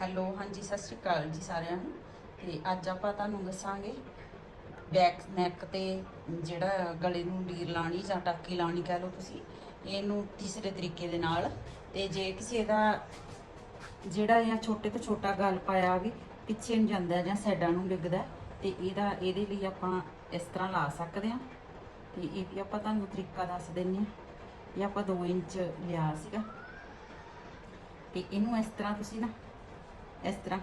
Hello, ਹਾਂਜੀ, ਸਤਿ ਸ਼੍ਰੀ ਅਕਾਲ ਜੀ ਸਾਰਿਆਂ ਨੂੰ। ਤੇ ਅੱਜ ਆਪਾਂ ਤੁਹਾਨੂੰ ਦੱਸਾਂਗੇ ਬੈਕ ਨੈਕ ਤੇ ਜਿਹੜਾ ਗਲੇ ਨੂੰ ਲੀਰ ਲਾਣੀ ਜਾਂ ਟਾਕੀ ਲਾਣੀ ਕਹਿ ਲਓ ਤੁਸੀਂ, ਇਹਨੂੰ ਤੀਸਰੇ ਤਰੀਕੇ ਦੇ ਨਾਲ। ਤੇ ਜੇ ਕਿਸੇ ਦਾ ਜਿਹੜਾ ਇਹ ਛੋਟੇ ਤੋਂ ਛੋਟਾ ਗਲ ਪਾਇਆ ਵੀ ਪਿੱਛੇ ਨੂੰ ਜਾਂਦਾ ਜਾਂ ਸਾਈਡਾਂ ਨੂੰ ਡਿੱਗਦਾ, ਤੇ ਇਹਦਾ, ਇਹਦੇ ਲਈ ਆਪਾਂ ਇਸ ਤਰ੍ਹਾਂ ਲਾ ਸਕਦੇ ਹਾਂ। ਤੇ ਇਹ ਵੀ ਆਪਾਂ ਤੁਹਾਨੂੰ ਤਰੀਕਾ ਦੱਸ ਦਿੰਨੇ ਆ ਇਹ ਆਪਾਂ 2 ਇੰਚ ਲਿਆ ਸੀਗਾ। ਤੇ ਇਹਨੂੰ ਇਸ ਤਰ੍ਹਾਂ ਤੁਸੀਂ ਨਾ ਇਸ ਤਰ੍ਹਾਂ।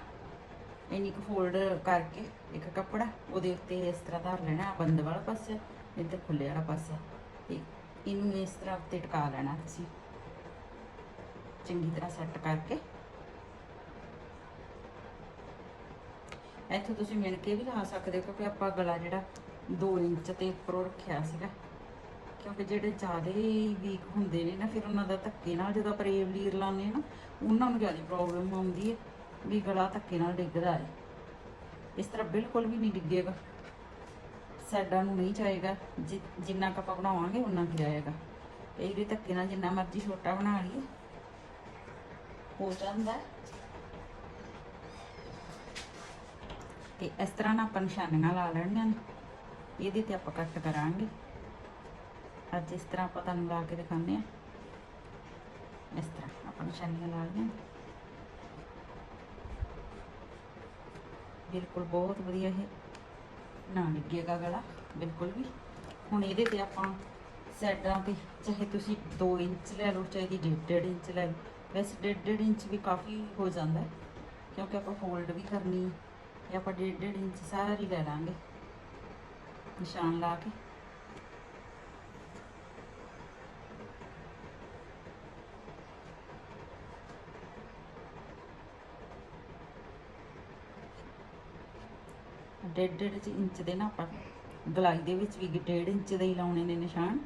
ਇੰਨੀ ਕੁ ਫੋਲਡ ਕਰਕੇ ਇੱਕ ਕੱਪੜਾ, ਉਹਦੇ ਉੱਤੇ ਇਸ ਤਰ੍ਹਾਂ ਧਰ ਲੈਣਾ ਬੰਦ ਵਾਲਾ ਪਾਸੇ ਇੱਧਰ ਖੁੱਲੇ ਵਾਲਾ ਪਾਸਾ। ਤੇ ਇਹਨੂੰ ਇਸ ਤਰ੍ਹਾਂ ਉੱਤੇ ਟਿਕਾ ਲੈਣਾ ਤੁਸੀਂ। ਚੰਗੀ ਤਰ੍ਹਾਂ ਸੈੱਟ ਕਰਕੇ। ਇੱਥੇ ਤੁਸੀਂ ਮਿਣ ਕੇ ਵੀ ਲਾ ਸਕਦੇ ਹੋ, ਕਿਉਂਕਿ ਆਪਾਂ ਗਲਾ ਜਿਹੜਾ 2 ਇੰਚ ਤੇ ਉੱਪਰੋਂ ਰੱਖਿਆ ਸੀਗਾ। ਕਿਉਂਕਿ ਜਿਹੜੇ ਜ਼ਿਆਦਾ ਵੀਕ ਹੁੰਦੇ ਨੇ ਨਾ, ਫਿਰ ਉਹਨਾਂ ਦਾ ਧੱਕੇ ਨਾਲ ਜਦੋਂ ਆਪਾਂ ਰੇਵ ਲੀਰ ਲਾਉਂਦੇ ਹਾਂ ਨਾ, ਉਹਨਾਂ ਨੂੰ ਜ਼ਿਆਦਾ ਪ੍ਰੋਬਲਮ ਆਉਂਦੀ ਹੈ। ਵੀ ਗਲਾ ਧੱਕੇ ਨਾਲ ਡਿੱਗਦਾ ਹੈ। ਇਸ ਤਰ੍ਹਾਂ ਬਿਲਕੁਲ ਵੀ ਨਹੀਂ ਡਿੱਗੇਗਾ। ਸਾਈਡਾਂ ਨੂੰ ਨਹੀਂ ਜਾਏਗਾ ਜਿ- ਜਿੰਨਾ ਕੁ ਆਪਾਂ ਬਣਾਵਾਂਗੇ ਉਨਾ ਕੁ ਜਾਏਗਾ। ਇਹਦੇ ਧੱਕੇ ਨਾਲ ਜਿੰਨਾ ਮਰਜ਼ੀ ਛੋਟਾ ਬਣਾ ਲਈਏ। ਹੋ ਜਾਂਦਾ ਹੈ। ਤੇ ਇਸ ਤਰ੍ਹਾਂ ਨਾ ਆਪਾਂ ਨਿਸ਼ਾਨੀਆਂ ਲਾ ਲੈਣੀਆਂ ਨੇ। ਇਹਦੇ ਤੇ ਆਪਾਂ ਕੱਟ ਕਰਾਂਗੇ। ਅੱਜ ਇਸ ਤਰ੍ਹਾਂ ਆਪਾਂ ਤੁਹਾਨੂੰ ਲਾ ਕੇ ਦਿਖਾਉਂਦੇ ਆ ਇਸ ਤਰ੍ਹਾਂ ਆਪਾਂ ਨਿਸ਼ਾਨੀਆਂ ਲਾ ਲਈਆਂ ਬਿਲਕੁਲ ਬਹੁਤ ਵਧੀਆ ਇਹ। ਨਾ ਡਿੱਗੇਗਾ ਗਲਾ, ਬਿਲਕੁਲ ਵੀ। ਹੁਣ ਇਹਦੇ ਤੇ ਆਪਾਂ ਸਾਈਡਾਂ ਤੇ, ਚਾਹੇ ਤੁਸੀਂ 2 ਇੰਚ ਲੈ ਲਓ, ਚਾਹੇ ਦੀ 1.5 ਇੰਚ ਲੈ ਲਓ ਵੈਸੇ 1.5 ਇੰਚ ਵੀ ਕਾਫੀ ਹੋ ਜਾਂਦਾ ਹੈ। ਕਿਉਂਕਿ ਆਪਾਂ ਫੋਲਡ ਵੀ ਕਰਨੀ ਹੈ ਤੇ ਆਪਾਂ 1.5 ਇੰਚ ਸਾਰੀ ਲੈ ਲਾਂਗੇ। ਨਿਸ਼ਾਨ ਲਾ ਕੇ। ਡੇਢ ਡੇਢ ਇੰਚ ਦੇ ਨਾ ਆਪਾਂ ਗਲਾਈ ਦੇ ਵਿੱਚ ਵੀ ਡੇਢ ਇੰਚ ਦੇ ਹੀ ਲਾਉਣੇ ਨੇ ਨਿਸ਼ਾਨ।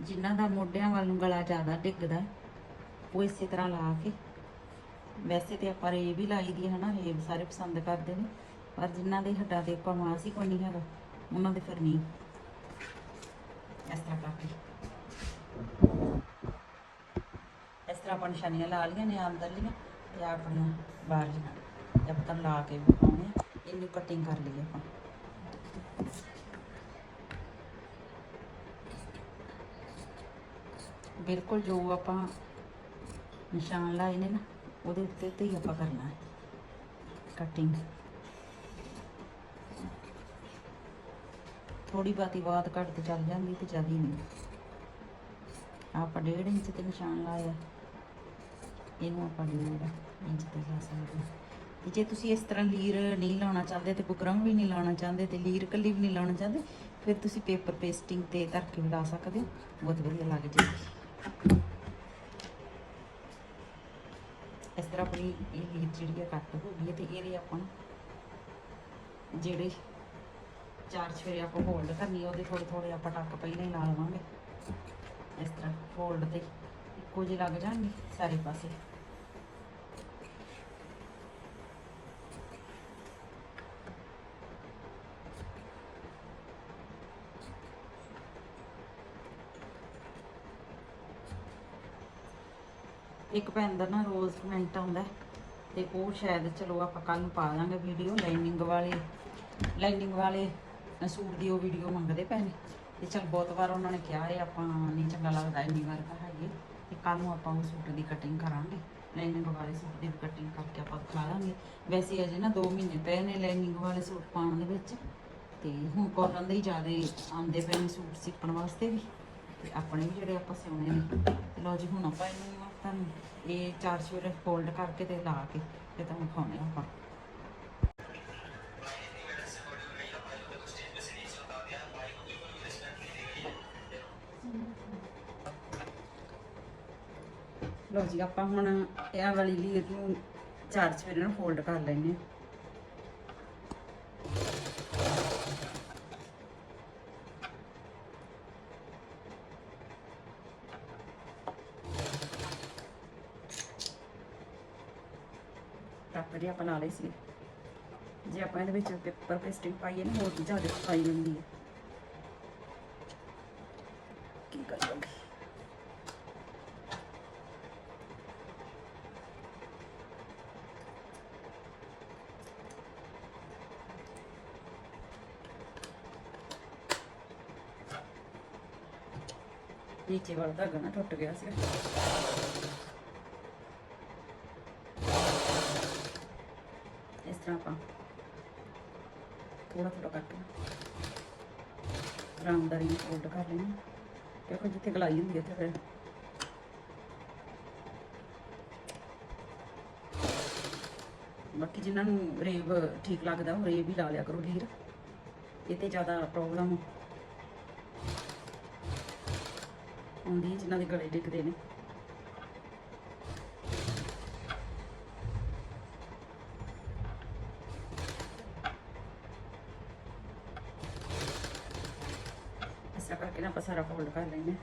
ਜਿਨ੍ਹਾਂ ਦਾ ਮੋਢਿਆਂ ਵੱਲ ਨੂੰ ਗਲਾ ਜ਼ਿਆਦਾ ਡਿੱਗਦਾ, ਉਹ ਇਸੇ ਤਰ੍ਹਾਂ ਲਾ ਕੇ, ਵੈਸੇ ਤੇ ਆਪਾਂ ਰੇਬ ਹੀ ਲਾਈ ਦੀ ਹੈ ਹਨਾ ਰੇਬ ਸਾਰੇ ਪਸੰਦ ਕਰਦੇ ਨੇ, ਪਰ ਜਿਨ੍ਹਾਂ ਦੇ ਹੱਡਾਂ ਤੇ ਆਪਾਂ ਮਾਸ ਹੀ ਕੋਈ ਨਹੀਂ ਹੈਗਾ, ਉਹਨਾਂ ਦੇ ਫਿਰ ਨਹੀਂ। ਇਸ ਤਰ੍ਹਾਂ ਕਰਕੇ। ਆਪਾਂ ਨਿਸ਼ਾਨੀਆਂ ਲਾ ਲਈਆਂ ਨੇ ਅੰਦਰਲੀਆਂ ਤੇ ਆਪਣੀਆਂ ਬਾਹਰਲੀਆਂ ਜਦ ਤੱਕ ਲਾ ਕੇ ਵਿਖਾਉਣੇ ਇਹਨੂੰ ਕਟਿੰਗ ਕਰ ਲਈਏ ਆਪਾਂ। ਬਿਲਕੁਲ ਜੋ ਆਪਾਂ ਨਿਸ਼ਾਨ ਲਾਏ ਨੇ ਨਾ, ਉਹਦੇ ਉੱਤੇ ਤੇ ਹੀ ਆਪਾਂ ਕਰਨਾ ਹੈ। ਕਟਿੰਗ ਥੋੜੀ ਬਾਤੀ ਬਾਤ ਘੱਟ ਤੇ ਚੱਲ ਜਾਂਦੀ ਤੇ ਜ਼ਿਆਦਾ ਨਹੀਂ। ਆਪਾਂ 1.5 ਇੰਚ ਤੇ ਨਿਸ਼ਾਨ ਲਾਇਆ। ਇਹਨੂੰ ਆਪਾਂ 1.5 ਇੰਚ ਤੇ ਲਾ ਸਕਦੇ ਹਾਂ। ਤੇ ਜੇ ਤੁਸੀਂ ਇਸ ਤਰ੍ਹਾਂ ਲੀਰ ਨਹੀਂ ਲਾਉਣਾ ਚਾਹੁੰਦੇ ਤੇ ਬੁਕਰਮ ਵੀ ਨਹੀਂ ਲਾਉਣਾ ਚਾਹੁੰਦੇ ਤੇ ਲੀਰ ਕੱਲੀ ਵੀ ਨਹੀਂ ਲਾਉਣਾ ਚਾਹੁੰਦੇ, ਫਿਰ ਤੁਸੀਂ ਪੇਪਰ ਪੇਸਟਿੰਗ ਤੇ ਧਰ ਕੇ ਵੀ ਲਾ ਸਕਦੇ ਹੋ। ਬਹੁਤ ਵਧੀਆ ਲੱਗ ਜਾਏਗੀ ਇਸ ਤਰ੍ਹਾਂ ਆਪਣੀ ਇਹ ਲੀਰ ਜਿਹੜੀ ਹੈ ਕੱਟ ਹੋ ਗਈ ਹੈ ਤੇ ਇਹਦੇ ਆਪਾਂ ਜਿਹੜੇ ਚਾਰ ਛੇ ਆਪਾਂ ਹੋਲਡ ਕਰਨੀ ਉਹਦੇ ਥੋੜੇ ਥੋੜੇ ਆਪਾਂ ਟੱਕ ਪਹਿਲਾਂ ਹੀ ਲਾ ਲਵਾਂਗੇ। ਇਸ ਤਰ੍ਹਾਂ ਫੋਲਡ ਤੇ ਇੱਕੋ ਜਿਹੇ ਲੱਗ ਜਾਣਗੇ ਸਾਰੇ ਪਾਸੇ। ਇੱਕ ਭੈਣ ਦਾ ਨਾ ਰੋਜ਼ ਕਮੈਂਟ ਆਉਂਦਾ ਹੈ, ਤੇ ਉਹ ਸ਼ਾਇਦ ਚਲੋ ਆਪਾਂ ਕੱਲ ਨੂੰ ਪਾ ਦਾਂਗੇ ਵੀਡੀਓ ਲਾਈਨਿੰਗ ਵਾਲੇ ਲਾਈਨਿੰਗ ਵਾਲੇ ਸੂਟ ਦੀ ਉਹ ਵੀਡੀਓ ਮੰਗਦੇ ਪਏ ਨੇ ਤੇ ਚਲ ਬਹੁਤ ਵਾਰ ਉਹਨਾਂ ਨੇ ਕਿਹਾ ਹੈ ਆਪਾਂ ਨਹੀਂ ਚੰਗਾ ਲੱਗਦਾ ਇੰਨੀ ਵਾਰ ਤਾਂ ਹੈਗੇ। ਤੇ ਕੱਲ ਨੂੰ ਆਪਾਂ ਉਹ ਸੂਟ ਦੀ ਕਟਿੰਗ ਕਰਾਂਗੇ। ਲਾਈਨਿੰਗ ਵਾਲੇ ਸੂਟ ਦੀ ਕਟਿੰਗ ਕਰਕੇ ਆਪਾਂ ਦਿਖਾ ਦਾਂਗੇ ਵੈਸੇ ਅਜੇ ਨਾ 2 ਮਹੀਨੇ ਪਏ ਨੇ ਲਾਈਨਿੰਗ ਵਾਲੇ ਸੂਟ ਪਾਉਣ ਦੇ ਵਿੱਚ। ਤੇ ਹੁਣ ਕਾਟਨ ਦੇ ਹੀ ਜ਼ਿਆਦਾ ਆਉਂਦੇ ਪਏ ਨੇ ਸੂਟ ਸਿੱਪਣ ਵਾਸਤੇ ਵੀ। ਤੇ ਆਪਣੇ ਵੀ ਜਿਹੜੇ ਆਪਾਂ ਸਿਉਣੇ ਨੇ। ਤੇ ਲਓ ਜੀ ਹੁਣ ਆਪਾਂ ਇਹਨੂੰ ਤੁਹਾਨੂੰ ਇਹ ਚਾਰ ਸਵੇਰੇ ਫੋਲਡ ਕਰਕੇ ਤੇ ਲਾ ਕੇ ਤੇ ਤੁਹਾਨੂੰ ਖਾਣੇ ਆਪਾਂ। ਲਓ ਜੀ, ਆਪਾਂ ਹੁਣ ਇਹ ਵਾਲੀ ਲੀਰ ਨੂੰ ਚਾਰ ਸਵੇਰੇ ਨੂੰ ਫੋਲਡ ਕਰ ਲੈਣੇ ਕੱਪ ਜੇ ਆਪਾਂ ਨਾਲ ਇਸ ਸੀ। ਜੇ ਆਪਾਂ ਇਹਦੇ ਵਿੱਚ ਪੇਪਰ ਪੇਸਟਿੰਗ ਪਾਈਏ ਨਾ, ਹੋਰ ਜ਼ਿਆਦਾ ਪਾਈ ਹੁੰਦੀ ਹੈ। ਕੀ ਕਰਾਂਗੇ ਨੀਚੇ ਵਾਲਾ ਧਾਗਾ ਨਾ ਟੁੱਟ ਗਿਆ ਸੀ ਤਰ੍ਹਾਂ ਆਪਾਂ ਥੋੜਾ ਥੋੜਾ ਕਰਕੇ ਆਰਾਮਦਾਰੀ ਨਾਲ ਫੋਲਡ ਕਰ ਲੈਣਾ ਕਿਉਂਕਿ ਜਿੱਥੇ ਗਲਾਈ ਹੁੰਦੀ ਹੈ ਉੱਥੇ ਫਿਰ। ਬਾਕੀ ਜਿਨ੍ਹਾਂ ਨੂੰ ਰੇਵ ਠੀਕ ਲੱਗਦਾ, ਉਹ ਰੇਵ ਹੀ ਲਾ ਲਿਆ ਕਰੋ ਲੀਰ ਇਹ ਤੇ ਜ਼ਿਆਦਾ ਪ੍ਰੋਬਲਮ ਹੁੰਦੀ ਹੈ ਜਿਨ੍ਹਾਂ ਦੇ ਗਲੇ ਡਿੱਗਦੇ ਨੇ ਇਸ ਤਰ੍ਹਾਂ ਕਰਕੇ ਨਾ ਆਪਾਂ ਸਾਰਾ ਫੋਲਡ ਕਰ ਲੈਂਦੇ ਹਾਂ।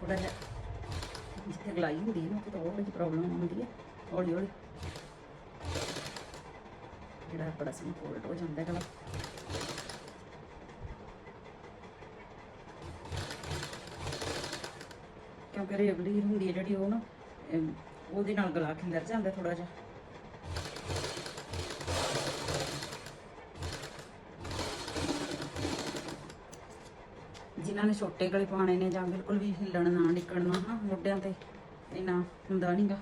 ਥੋੜਾ ਜਿਹਾ ਜਿੱਥੇ ਗਲਾਈ ਹੁੰਦੀ ਹੈ ਨਾ ਉੱਥੇ ਥੋੜੀ ਜਿਹੀ ਪ੍ਰੋਬਲਮ ਹੁੰਦੀ ਹੈ, ਹੌਲੀ ਹੌਲੀ। ਜਿਹੜਾ ਬੜਾ ਸੋਹਣਾ ਫੋਲਡ ਹੋ ਜਾਂਦਾ ਹੈ ਗਲਾ। ਕਿਉਂਕਿ ਰੇਵਲੀ ਹੁੰਦੀ ਹੈ ਜਿਹੜੀ ਉਹ ਨਾ ਉਹਦੇ ਨਾਲ ਗਲਾ ਖਿੰਦਰ ਜਾਂਦਾ ਥੋੜਾ ਜਿਹਾ। ਇਹਨਾਂ ਨੇ ਛੋਟੇ ਗਲੇ ਪਾਣੇ ਨੇ ਜਾਂ ਬਿਲਕੁਲ ਵੀ ਹਿੱਲਣ ਨਾ ਨਿਕਲਣਾ ਨਾ ਮੋਢਿਆਂ ਤੇ ਇਨਾ ਹੁੰਦਾ ਨਹੀਂਗਾ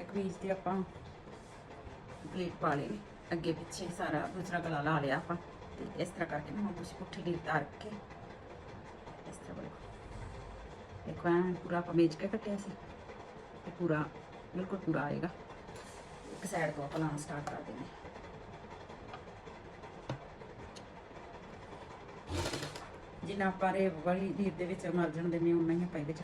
ਇੱਕ ਵੀਜ ਤੇ ਆਪਾਂ ਪਲੇਟ ਪਾ ਲਈ ਅੱਗੇ ਪਿੱਛੇ ਸਾਰਾ ਦੂਸਰਾ ਗਲਾ ਲਾ ਲਿਆ ਆਪਾਂ। ਤੇ ਇਸ ਤਰ੍ਹਾਂ ਕਰਕੇ ਨਾ ਹੁਣ ਤੁਸੀਂ ਪੁੱਠੀ ਲੀਰ ਤਾਰ ਕੇ ਇਸ ਤਰ੍ਹਾਂ ਬੋਲੋ ਦੇਖੋ, ਐਂ ਪੂਰਾ ਆਪਾਂ ਮੇਜ ਕੇ ਕੱਟਿਆ ਸੀ। ਤੇ ਪੂਰਾ, ਬਿਲਕੁਲ ਪੂਰਾ ਆਏਗਾ। ਇੱਕ ਸਾਈਡ ਤੋਂ ਆਪਾਂ ਲਾਣਾ ਸਟਾਰਟ ਕਰ ਦੇਣਾ ਜਿੰਨਾ ਆਪਾਂ ਰੇ ਵਾਲੀ ਲੀਰ ਦੇ ਵਿੱਚ ਮਾਰਜਨ ਦਿੰਨੇ ਉਨਾ ਹੀ ਆਪਾਂ ਇਹਦੇ ਚ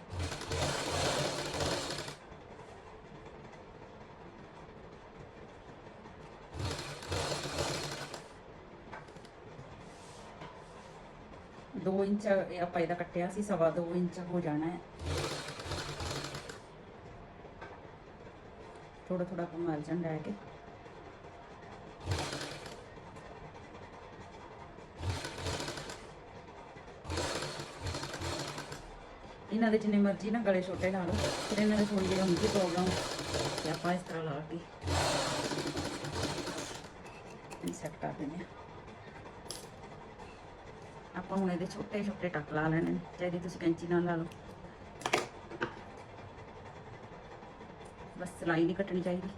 ਦੋ ਇੰਚ ਆਪਾਂ ਇਹਦਾ ਕੱਟਿਆ ਸੀ, ਸਵਾ ਦੋ ਇੰਚ ਹੋ ਜਾਣਾ ਹੈ। ਥੋੜਾ ਥੋੜਾ ਆਪਾਂ ਮਾਰਜਨ ਲੈ ਕੇ। ਇਹਨਾਂ ਦੇ ਜਿੰਨੇ ਮਰਜ਼ੀ ਨਾ ਗਲੇ ਛੋਟੇ ਲਾ ਲਓ, ਫਿਰ ਇਹਨਾਂ ਦੇ ਥੋੜੀ ਜਿਹੀ ਹੁੰਦੀ ਪ੍ਰੋਬਲਮ ਤੇ ਆਪਾਂ ਇਸ ਤਰ੍ਹਾਂ ਲਾ ਕੇ ਸੈੱਟ ਕਰ ਦਿੰਦੇ ਹਾਂ। ਆਪਾਂ ਹੁਣ ਇਹਦੇ ਛੋਟੇ ਛੋਟੇ ਟੱਕ ਲਾ ਲੈਣੇ ਨੇ ਚਾਹੀਦੀ ਤੁਸੀਂ ਕੈਂਚੀ ਨਾਲ ਲਾ ਲਓ। ਬਸ ਸਲਾਈ ਨਹੀਂ ਕੱਟਣੀ ਚਾਹੀਦੀ।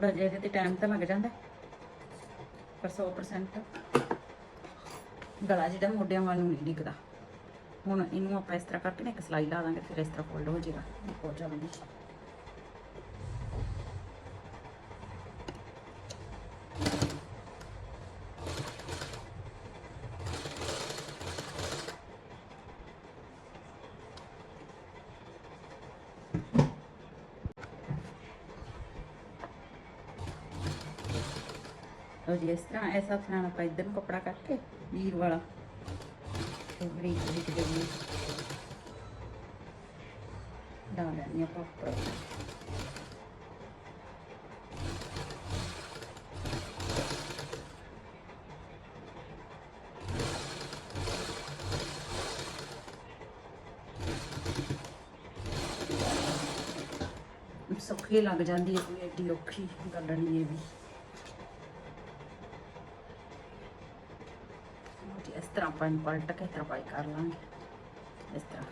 ਥੋੜਾ ਜਿਹਾ ਇਹਦੇ ਤੇ ਟਾਈਮ ਤਾਂ ਲੱਗ ਜਾਂਦਾ। ਪਰ 100% ਗਲਾ ਜਿਹੜਾ ਮੋਢਿਆਂ ਵੱਲ ਨੂੰ ਨਹੀਂ ਡਿੱਗਦਾ। ਹੁਣ ਇਹਨੂੰ ਆਪਾਂ ਇਸ ਤਰ੍ਹਾਂ ਕਰਕੇ ਨਾ ਇੱਕ ਸਲਾਈ ਲਾ ਦਾਂਗੇ, ਫਿਰ ਇਸ ਤਰ੍ਹਾਂ ਫੋਲਡ ਹੋ ਜਾਏਗਾ। ਹੋ ਜਲਦੀ ਲਓ ਜੀ, ਇਸ ਤਰ੍ਹਾਂ, ਐਸਾ ਥਾਂ ਆਪਾਂ ਇੱਧਰ ਨੂੰ ਕਪੜਾ ਕੱਟ ਕੇ ਲੀਰ ਵਾਲਾ। ਤੇ ਬਰੀਕ ਬਰੀਕ ਜਿਹੀ ਡਾਲ ਲੈਣੀ ਸੌਖੀ ਲੱਗ ਜਾਂਦੀ ਹੈ ਕੋਈ, ਐਡੀ ਔਖੀ ਗੱਲ ਨਹੀਂ ਇਹ ਵੀ ਜੀ ਇਸ ਤਰ੍ਹਾਂ ਆਪਾਂ ਇਹਨੂੰ ਪਲਟ ਕੇ ਤਰਪਾਈ ਕਰ ਲਾਂਗੇ। ਇਸ ਤਰ੍ਹਾਂ।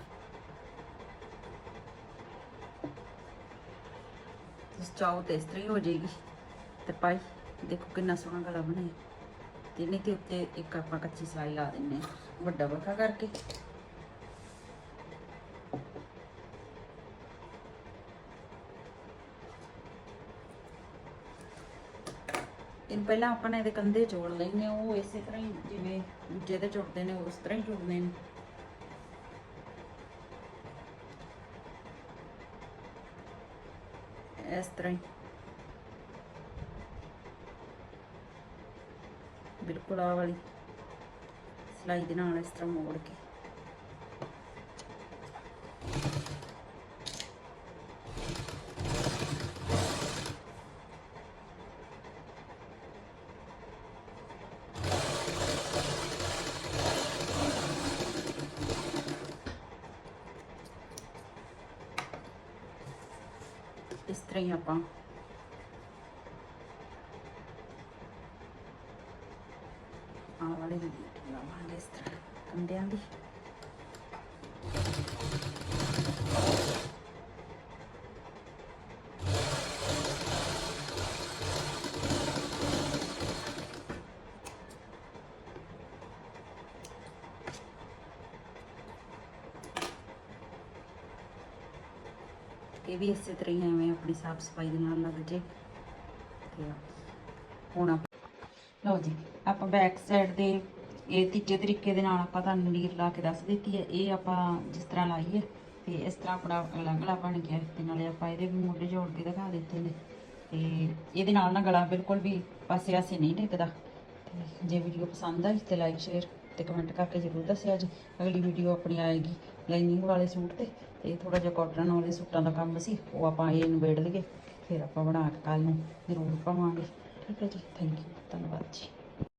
ਇਸ ਚਾਹੋ ਤੇ ਇਸ ਤਰ੍ਹਾਂ ਹੀ ਹੋ ਜਾਏਗੀ। ਤਰਪਾਈ ਦੇਖੋ ਕਿੰਨਾ ਸੋਹਣਾ ਗਲਾ ਬਣਿਆ। ਤੇ ਨਹੀਂ ਤੇ ਉੱਤੇ ਇੱਕ ਆਪਾਂ ਕੱਚੀ ਸਲਾਈ ਲਾ ਦਿੰਨੇ ਹਾਂ। ਵੱਡਾ ਵੱਖਾ ਕਰਕੇ। ਇਹਨੂੰ ਪਹਿਲਾਂ ਆਪਾਂ ਨੇ ਇਹਦੇ ਕੰਧੇ ਜੋੜ ਲੈਣੇ ਉਹ ਇਸੇ ਤਰ੍ਹਾਂ ਹੀ ਜਿਵੇਂ ਦੂਜੇ ਦੇ ਜੁੜਦੇ ਨੇ, ਉਸ ਤਰ੍ਹਾਂ ਹੀ ਜੁੜਨੇ ਨੇ। ਇਸ ਤਰ੍ਹਾਂ ਹੀ। ਬਿਲਕੁਲ ਆ ਵਾਲੀ ਸਲਾਈ ਦੇ ਨਾਲ ਇਸ ਤਰ੍ਹਾਂ ਮੋੜ ਕੇ ਇਸ ਤਰ੍ਹਾਂ ਹੀ ਆਪਾਂ। ਆਹ ਵਾਲੇ ਵੀ ਲਾਵਾਂਗੇ ਇਸ ਤਰ੍ਹਾਂ ਕੰਡਿਆਂ ਦੀ। ਇਹ ਵੀ ਇਸੇ ਤਰ੍ਹਾਂ ਹੀ ਐਵੇਂ ਆਪਣੀ ਸਾਫ਼ ਸਫ਼ਾਈ ਦੇ ਨਾਲ ਲੱਗ ਜੇ। ਤੇ ਹੁਣ ਲਓ ਜੀ, ਆਪਾਂ ਬੈਕ ਸਾਈਡ ਦੇ ਇਹ ਤੀਜੇ ਤਰੀਕੇ ਦੇ ਨਾਲ ਆਪਾਂ ਤੁਹਾਨੂੰ ਨੀਰ ਲਾ ਕੇ ਦੱਸ ਦਿੱਤੀ ਹੈ। ਇਹ ਆਪਾਂ ਜਿਸ ਤਰ੍ਹਾਂ ਲਾਈਏ ਹੈ ਤੇ ਇਸ ਤਰ੍ਹਾਂ ਆਪਣਾ ਲੰਗੜਾ ਬਣ ਗਿਆ ਤੇ ਨਾਲੇ ਆਪਾਂ ਇਹਦੇ ਵੀ ਮੋਢੇ ਜੋੜ ਕੇ ਦਿਖਾ ਦਿੱਤੇ ਨੇ। ਤੇ ਇਹਦੇ ਨਾਲ ਨਾ ਗਲਾ ਬਿਲਕੁਲ ਵੀ ਪਾਸੇ ਆਸੇ ਨਹੀਂ ਟਿਕਦਾ ਤੇ ਜੇ ਵੀਡੀਓ ਪਸੰਦ ਆਈ ਤੇ ਲਾਈਕ ਸ਼ੇਅਰ ਤੇ ਕਮੈਂਟ ਕਰਕੇ ਜ਼ਰੂਰ ਦੱਸਿਆ ਜੀ। ਅਗਲੀ ਵੀਡੀਓ ਆਪਣੀ ਆਏਗੀ। ਲਾਈਨਿੰਗ ਵਾਲੇ ਸੂਟ ਤੇ ਤੇ ਥੋੜਾ ਜਿਹਾ ਕਾਟਨ ਵਾਲੇ ਸੂਟਾਂ ਦਾ ਕੰਮ ਸੀ, ਉਹ ਆਪਾਂ ਇਹ ਨਿਬੇੜ ਲਈਏ, ਫਿਰ ਆਪਾਂ ਬਣਾ ਕੇ ਕੱਲ ਨੂੰ ਜ਼ਰੂਰ ਪਾਵਾਂਗੇ। ਠੀਕ ਹੈ ਜੀ ਥੈਂਕ ਯੂ ਧੰਨਵਾਦ ਜੀ।